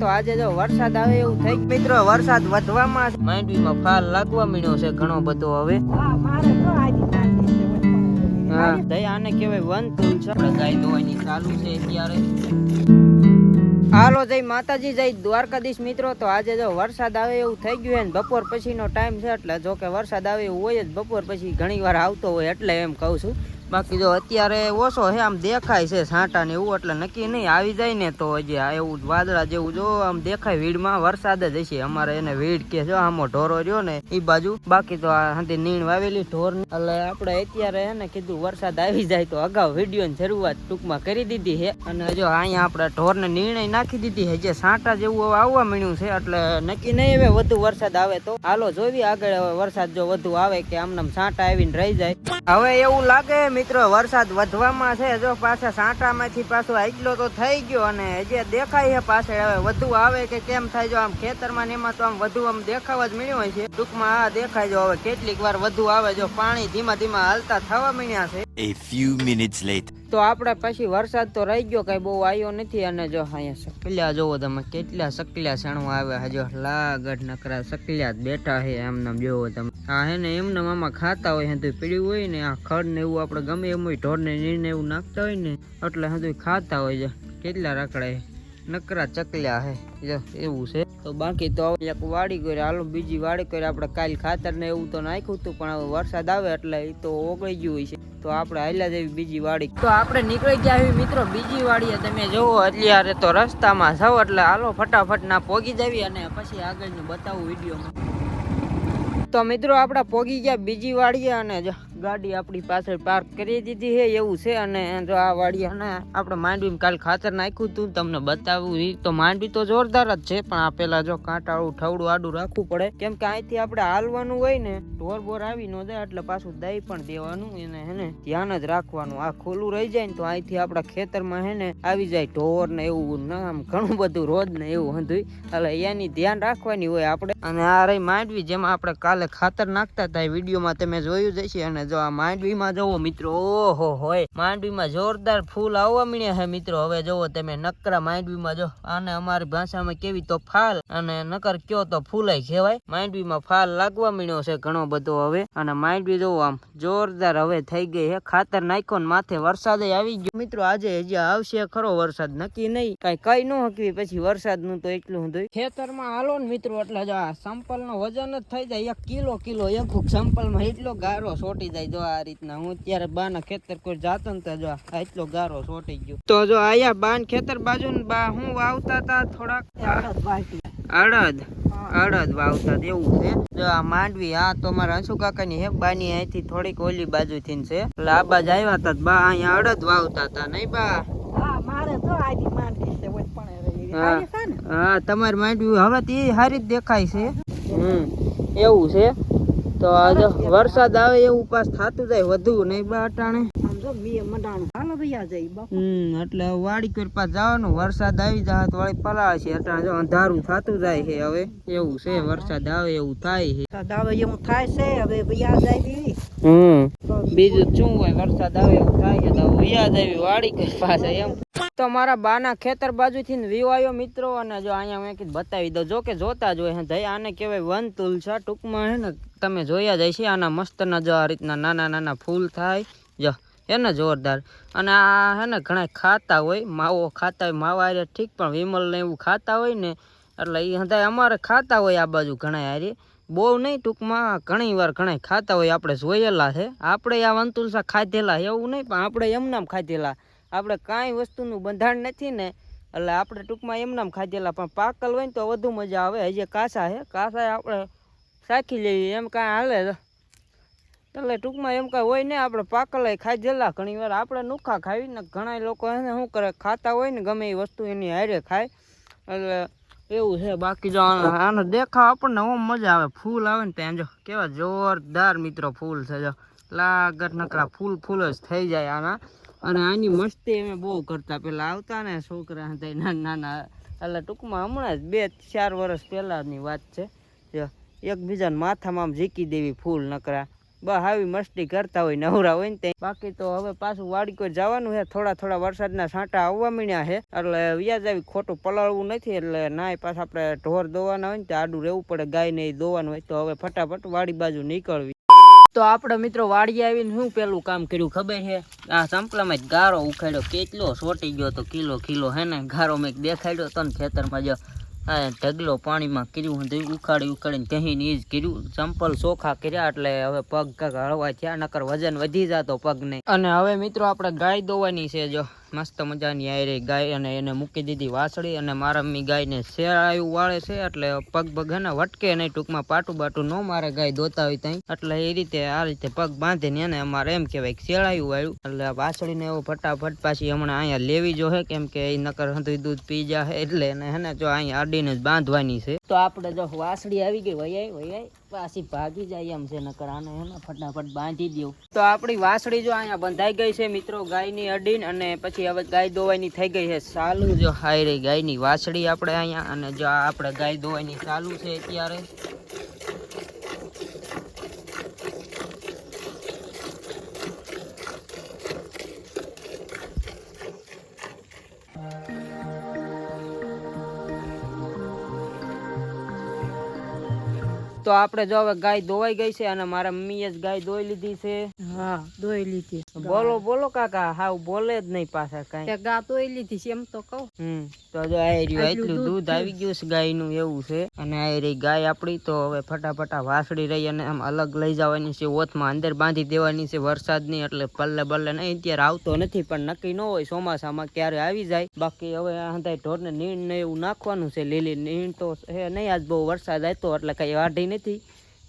તો આજે જો વરસાદ આવે એવું થઈ મિત્રો વરસાદ વધવામાં માંડવીમાં ફાલ લાગવા મળ્યો છે ઘણો બધો હવે. હા આને કહેવાય વન તુલ છે. ગાય ધોવાની ચાલુ છે અત્યારે. હાલો જય માતાજી જય દ્વારકાધીશ મિત્રો. તો આજે જો વરસાદ આવે એવું થઈ ગયું ને બપોર પછીનો ટાઈમ છે એટલે જો કે વરસાદ આવે એવું હોય જ બપોર પછી ઘણી વાર આવતો હોય એટલે એમ કહું છું. બાકી જો અત્યારે ઓછો છે, આમ દેખાય છે છાંટા ને એવું, એટલે નક્કી નહીં. આવી જાય ને તો હજી એવું વાદળા જેવું જો આમ દેખાય વીડમાં વરસાદ જ હશે. અમારે એને વીડ કે જો આમો ઢોરો રહ્યો ને એ બાજુ. બાકી તો આ હાંથી નીણ વાવેલી ઢોર એટલે આપણે અત્યારે હે ને કીધું વરસાદ આવી જાય તો અગાઉ વીડિયો ની શરૂઆત ટૂંકમાં કરી દીધી છે. અને જો અહીંયા આપણે ઢોરને નિર્ણય નાખી દીધી છે, જે સાંટા જેવું આવવા મળ્યું છે, એટલે નક્કી નહીં હવે વધુ વરસાદ આવે તો. હાલો જોવી આગળ વરસાદ જો વધુ આવે કે આમ સાંટા આવીને રહી જાય. હવે એવું લાગે મિત્રો, વરસાદ વધવામાં છે. જો પાછા સાંટામાંથી પાછો આટલો તો થઈ ગયો અને જે દેખાય છે પાછળ, હવે વધુ આવે કે કેમ થાય જો આમ ખેતરમાં એમાં તો આમ વધુ આમ દેખાવા જ મળ્યું હોય છે. ટૂંકમાં આ દેખાય જો હવે કેટલીક વાર વધુ આવે જો પાણી ધીમા ધીમા હાલતા થવા મળ્યા છે. A few minutes later. તો આપણે પછી વરસાદ તો રહી ગયો, કઈ બહુ આવ્યો નથી અને જો અહીંયા સકલ્યા જોવો તમે કેટલા સકલ્યા સણવા આવે હજો લાગડ નકરા સકલ્યા બેઠા છે એમને જોવો તમે આ હે ને એમને આમાં ખાતા હોય હેતુ પીડ્યું હોય ને, આ ખડ ને એવું આપણે ગમે એમ હોય, ઢોરને નીરને એવું નાખતા હોય ને, એટલે હજુ ખાતા હોય છે. કેટલા રખડાય. નકરા ચકલ્યા હે. જો, એવું છે. તો બાકી તો એક વાડી કરી, હાલો બીજી વાડી કરી. આપણે કાલ ખાતર ને એવું તો નાખ્યું હતું, પણ હવે વરસાદ આવે એટલે એ તો ઓગળી ગયું છે. તો આપણે હાલ્યા જેવી બીજી વાડી. તો આપણે નીકળી ગયા આવી મિત્રો બીજી વાડીએ. તમે જોવો, અત્યારે તો રસ્તામાં જાઓ એટલે હાલો ફટાફટ ના પોગી જવી અને પછી આગળનું બતાવું વિડીયોમાં. તો મિત્રો, આપણે પોગી ગયા બીજી વાડીએ અને ગાડી આપણી પાછળ પાર્ક કરી દીધી છે, એવું છે. અને જો આ વાડી અને આપણે માંડવી કાલ ખાતર નાખ્યું હતું તમને બતાવું એ તો માંડવી તો જોરદાર જ છે, પણ આ પેલા જો કાંટાળું, ઠવડું આડું રાખવું પડે. કેમ કે અહીંથી આપણે હાલવાનું હોય ને, ઢોર બોર આવી ન જાય, એટલે પાછું દહીં પણ દેવાનું, એને હેને ધ્યાન જ રાખવાનું. આ ખુલ્લું રહી જાય ને, તો અહીંથી આપણા ખેતરમાં હે ને, આવી જાય ઢોર ને એવું, ના આમ ઘણું બધું રોજ ને એવું હતું એટલે એની ધ્યાન રાખવાની હોય આપણે. અને આ રહી માંડવી, જેમાં આપણે કાલે ખાતર નાખતા હતા, એ વિડીયોમાં તમે જોયું જ હશે, અને જો આ માંડવીમાં જોવો મિત્રો. ઓહો હોય. માંડવીમાં જોરદાર ફૂલ આવવા મળ્યા હે મિત્રો. હવે જોવો તમે નકરા માંડવીમાં જો. આને અમારી ભાષામાં કેવી તો ફાલ અને નકર કયો તો ફૂલાય કહેવાય. માંડવીમાં ફાલ લાગવા મળ્યો છે ઘણો બધો હવે. અને માંડવી જોવો આમ જોરદાર હવે થઈ ગઈ હે ખાતર નાખ્યો ને માથે વરસાદ આવી ગયો. મિત્રો, આજે હજી આવશે ખરો વરસાદ. નક્કી નહીં. કઈ કઈ ન હકવી પછી વરસાદનું તો એટલું હતું ખેતરમાં હાલો ને મિત્રો, એટલે જો આ સંપલ નો વજન જ થઈ જાય. એક કિલો કિલો. એક સંપલમાં એટલો ગારો સોટી જાય. જો આ રીતના. હું ત્યારે બાના ખેતર કોઈ જાતો ને જો આ એટલો ગારો સોટી ગયો. તો જો આયા બાન ખેતર બાજુ ને બા હું વાવતા તા થોડાક? અડદ અડદ વાવતા એવું છે? જો આ માંડવી આ તો મારા હંસુ કાકાની હે બાની અહીંથી થોડીક ઓલી બાજુ થી છે. એટલે આ બાજુ આવ્યા હતા બા અહીંયા અડદ વાવતા હતા નહીં બા? હા હા. તમારી માંડવી હવે તે સારી જ દેખાય છે. હમ એવું છે? તો આ વરસાદ આવે એવું પાસ થતું જાય વધુ નહીં બા અટાણે. એટલે વાડી પર પાસ જવાનું. વરસાદ આવી જાય તો વળી પલાળ છે. અટાણે જો અંધારું થતું જાય છે હવે. એવું છે વરસાદ આવે એવું થાય છે. હમ. બીજું શું હોય? વરસાદ આવે એવું થાય છે તો આવી વાડી કઈ પાસે એમ. તો મારા બાના ખેતર બાજુથી વ્યૂ આવ્યો મિત્રો, અને જો અહીંયા મેં કીધું બતાવી દઉં. જો કે જોતા જ હોય હે દઈ આને કહેવાય વન તુલ છે ટૂંકમાં હે ને, તમે જોયા જ હશે, આના મસ્તના જો આ રીતના નાના નાના ફૂલ થાય. જો એને જોરદાર. અને આ હે ને ઘણા ખાતા હોય, માવો ખાતા હોય, માવા હારે ઠીક, પણ વિમલ ને એવું ખાતા હોય ને, એટલે એ હંધાય અમારે ખાતા હોય આ બાજુ ઘણા હારે. બહુ નહીં, ટૂંકમાં ઘણી વાર ઘણા ખાતા હોય, આપણે જોયેલા છે. આપણે આ વંતુલસા ખાધેલા એવું નહીં, પણ આપણે એમનામ ખાધેલા. આપણે કાંઈ વસ્તુનું બંધાણ નથી ને, એટલે આપણે ટૂંકમાં એમનામ ખાધેલા, પણ પાકલ હોય ને તો વધુ મજા આવે. હજી કાસા છે કાસા આપણે સાખી લઈએ, એમ કાંઈ હાલે એટલે ટૂંકમાં એમ કાંઈ હોય ને, આપણે પાકલ ખાધેલા ઘણી વાર. આપણે નુખા ખાવી ને ઘણા લોકો એને શું કરે, ખાતા હોય ને, ગમે એ વસ્તુ એની હારે ખાય. એટલે એવું છે બાકી જો આનો દેખાવ આપણને ઓમ મજા આવે. ફૂલ આવે ને ત્યાં જો, કેવા જોરદાર મિત્રો ફૂલ છે જો. લાગર નકરા ફૂલ ફૂલ જ થઈ જાય આના. અને આની મસ્તી અમે બહુ કરતા. પેલા આવતા ને છોકરા હતા નાના નાના. એટલે ટૂંકમાં હમણાં જ બે ચાર વર્ષ પહેલાની વાત છે. એકબીજાને માથામાં આમ ઝીકી દેવી ફૂલ નકરા. બસ આવી મસ્તી કરતા હોય, નવરા હોય ને બાકી તો હવે પાછું વાડી કોઈ જવાનું છે. થોડા થોડા વરસાદના છાંટા આવવા મીણ્યા છે. એટલે વ્યાજ આવી ખોટું પલાળવું નથી. એટલે નાય પાછા આપણે ઢોર દોવાના હોય ને તે આડું રહેવું પડે ગાય ને ઈ દોવાનું હોય. તો હવે ફટાફટ વાડી બાજુ નીકળવી. તો આપણે મિત્રો વાડી આવીને શું પેલું કામ કર્યું ખબર છે? આ સંપલામાં જ ગારો ઉખાડ્યો. કેટલો સોટી ગયો તો કિલો કિલો હે ને? ગારો મેં દેખાડ્યો તો ને ખેતરમાં જો આ ઢગલો પાણીમાં કર્યું ઉખાડી ઉખાડીને કહીને એ જ કર્યું. ચંપલ ચોખા કર્યા એટલે હવે પગ કાંક હળવા થયા, નકર વજન વધી જતો પગને. અને હવે મિત્રો આપણે ગાય દોવાની છે જો. મસ્ત મજાની આયરી ગાય અને એને મૂકી દીધી વાસળી અને મારા મમ્મી ગાયને શેરાયું વાળે છે એટલે પગ પગ હે વટકે નહીં ટૂંકમાં પાટું બાટું ન મારે ગાય દોતા હોય ત્યાં એટલે એ રીતે આ રીતે પગ બાંધીને એને અમારે એમ કહેવાય કે શેરાયું વાળ્યું. એટલે વાસળીને એવું ફટાફટ પાછી હમણાં અહીંયા લેવી જો હે કેમ કે એ નકર હતું દૂધ પી જાય એટલે એને હે જો અહીંયા અડીને જ બાંધવાની છે. તો આપણે જો વાસળી આવી ગઈ વૈયાઈ વૈયાઈ પાછી ભાગી જાય એમ છે, નકર આને હે ને ફટાફટ બાંધી દઉં તો આપણી વાસળી જો અહીંયા બંધાઈ ગઈ છે મિત્રો, ગાયની અડીન અને પછી હવે ગાય દોવાની થઈ ગઈ છે. ચાલુ જો હાય રહી ગાયની વાસળી આપણે અહીંયા, અને જો આપણે ગાય દોવાની ચાલુ છે અત્યારે. તો આપણે જો હવે ગાય દોવાઈ ગઈ છે અને મારા મમ્મીએ જ ગાય ધોઈ લીધી છે. હા દોઈ લીધી. બોલો બોલો કાકા હાવ બોલે જ નહીં પાછા કઈ. તે ગા દોઈ લીધી છે એમ તો કહું. હમ તો જો આ રહ્યું એટલું દૂધ આવી ગયું છે ગાયનું એવું છે. અને આ રહી ગાય આપણી તો હવે ફટાફટ વાસળી રહી અને આમ અલગ લઈ જવાની છે ઓથમાં અંદર બાંધી દેવાની છે વરસાદની એટલે પલ્લે બલ્લે નહીં અત્યારે આવતો નથી પણ નક્કી ન હોય ચોમાસામાં ક્યારે આવી જાય. બાકી હવે આ હંધાય ઢોરને નીણ ને એવું નાખવાનું છે લીલી નીણ તો હે નહીં આજ બહુ વરસાદ આવતો એટલે કઈ વાઢી નથી.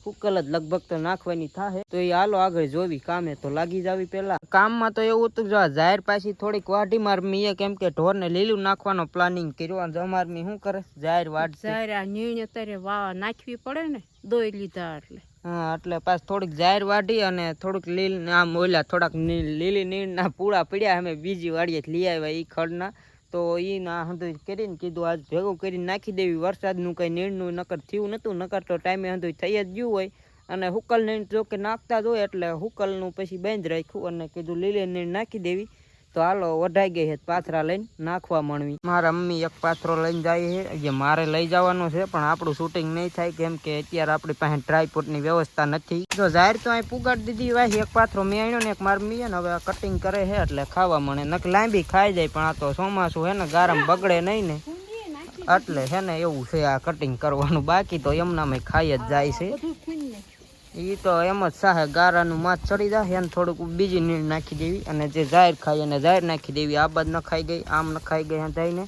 ફૂકલ જ લગભગ તો નાખવાની થાય તો એ હાલો આગળ જોવી કામે તો લાગી જાવી પેલા. કામમાં તો એવું હતું જો આ જાહેર પાછી થોડીક વાઢી માર મીએ કેમ કે ઢોરને લીલું નાખવાનો પ્લાનિંગ કર્યો. અને અમાર મી શું કરે? જાહેર વાઢ જાહેર આ નીણ અત્યારે વાવા નાખવી પડે ને દોઈ લીધા એટલે. હા એટલે પાછ થોડીક જાહેર વાઢી અને થોડુંક લીલ આમ ઓલા થોડાક લીલી લીલી નીણના પૂળા પડ્યા. અમે બીજી વાડીએ લઈ આવ્યા ઈ ખડના. તો એ ના હંધું કરીને કીધું, આજ ભેગું કરીને નાખી દેવી, વરસાદનું કંઈ નીણનું નકર થયું નહોતું નકર તો ટાઈમે હંધું થઈ જ ગયું હોય. અને હુકલ નીણ જો કે નાખતા જ હોય એટલે હુકલનું પછી બંધ રાખ્યું અને કીધું, લીલી નીણ નાખી દેવી. તો હાલો વઢાઈ ગઈ છે પાથરા લઈને નાખવા માંડવી મારા મમ્મી એક પાથરો લઈને જાય છે. જે મારે લઈ જવાનો છે, પણ આપણું શૂટિંગ નહીં થાય કેમ કે અત્યારે આપણી પાસે ટ્રાયપોર્ટની વ્યવસ્થા નથી. જો જાહેર તો અહીં પુગાડી દીધી વાહી, એક પાથરો મેં આણ્યો ને એક માર મીએ ને હવે કટિંગ કરે છે એટલે ખાવા મળે. નક લાંબી ખાઈ જાય, પણ આ તો ચોમાસું હે ને, ગારમ બગડે નહીં ને. એટલે છે ને એવું છે આ કટિંગ કરવાનું. બાકી તો એમનામાં ખાઈ જ જાય છે. ઈ તો એમ જ સાહે, ગારાનું માથ ચડી જાય એને થોડુંક બીજી નીર નાખી દેવી. અને જે જાહેર ખાઈ એને જાહેર નાખી દેવી. આ બાદ નખાઈ ગઈ, આમ નખાઈ ગઈ જઈને.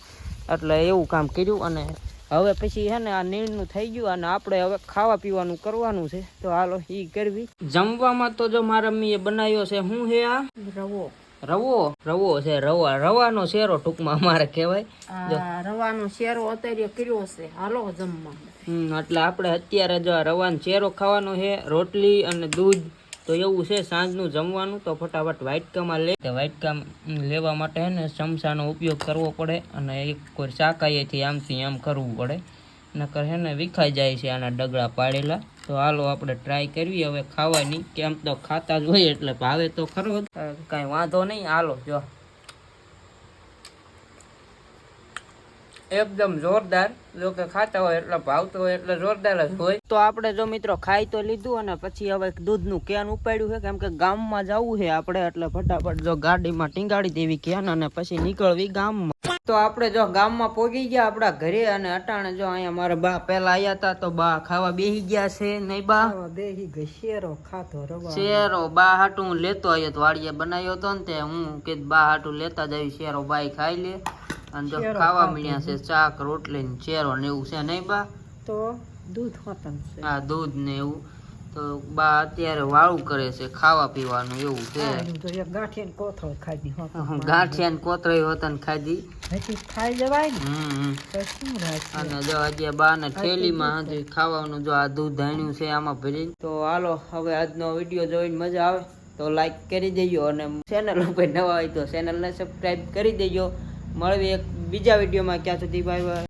એટલે એવું કામ કર્યું અને હવે પછી હે ને આ નીણનું થઈ ગયું અને આપણે હવે ખાવા પીવાનું કરવાનું છે. તો હાલો એ કરવી. જમવામાં તો જો મારા મમ્મીએ બનાવ્યો છે, હું હે આ? રવો. રવો રવો છે રવા રવાનો શેરો ટૂંકમાં અમારે કહેવાય. રવાનો શેરો અત્યારે કર્યો છે હાલો જમવા. એટલે આપણે અત્યારે જો આ રવાનો શેરો ખાવાનો છે રોટલી અને દૂધ તો એવું છે સાંજનું જમવાનું તો ફટાફટ વાઇટકામાં લે. વાઇટકામ લેવા માટે ને ચમચાનો ઉપયોગ કરવો પડે અને એક કોઈ શાકાઈથી આમથી આમ કરવું પડે. નકર હે ને વિખાઈ જાય છે આના ડગડા પાડેલા. તો હાલો આપણે ટ્રાય કરવી હવે ખાવાની. કેમ તો ખાતા જ હોય એટલે ભાવે તો ખરો કાંઈ વાંધો નહીં, હાલો, જો. એકદમ જોરદાર. જો કે ખાતા હોય એટલે ભાવતો હોય એટલે જોરદાર જ હોય. તો આપણે જો મિત્રો ખાઈ તો લીધું અને પછી હવે દૂધનું કેન ઉપાડ્યું છે, કેમ કે ગામમાં જવું છે આપણે એટલે ફટાફટ જો ગાડીમાં ટીંગાડી દેવી કેન અને પછી નીકળવી ગામમાં. તો આપણે જો ગામમાં પહોંચી ગયા આપણા ઘરે અને અટાણે જો અહીંયા મારા બા પહેલા આયા હતા તો બા ખાવા બેહી ગયા છે નહીં બા? બેહી ગઈ શેરો ખાતો રવા શેરો બા હાટું હું લેતો આવ્યો તો વાડીએ બનાવ્યો તો ને તે હું કે બા હાટું લેતા જ આવી શેરો બાઈ ખાઈ લે. અને જો ખાવા મળ્યા છે ચાક રોટલી ને શેરો ને એવું છે નહીં બા? તો દૂધ હોતન છે. આ દૂધ ને એવું. તો બા અત્યારે વાળું કરે છે ખાવા પીવાનું એવું છે. ગાંઠિયા કોથળ ખાધી ગાંઠિયા ને કોતરાઈ હોતન ખાધી. ખાઈ જવાય ને? અને જો આજે બા ને થેલીમાં હજી ખાવાનું જો આ દૂધ ધાણ્યું છે આમાં ભરી તો હાલો હવે આજનો વીડિયો જોઈને મજા આવે તો લાઈક કરી દેજો અને ચેનલ ઉપર નવા હોય તો ચેનલને સબસ્ક્રાઈબ કરી દેજો. મળવી એક બીજા વિડીયોમાં ક્યાં સુધી બાય બાય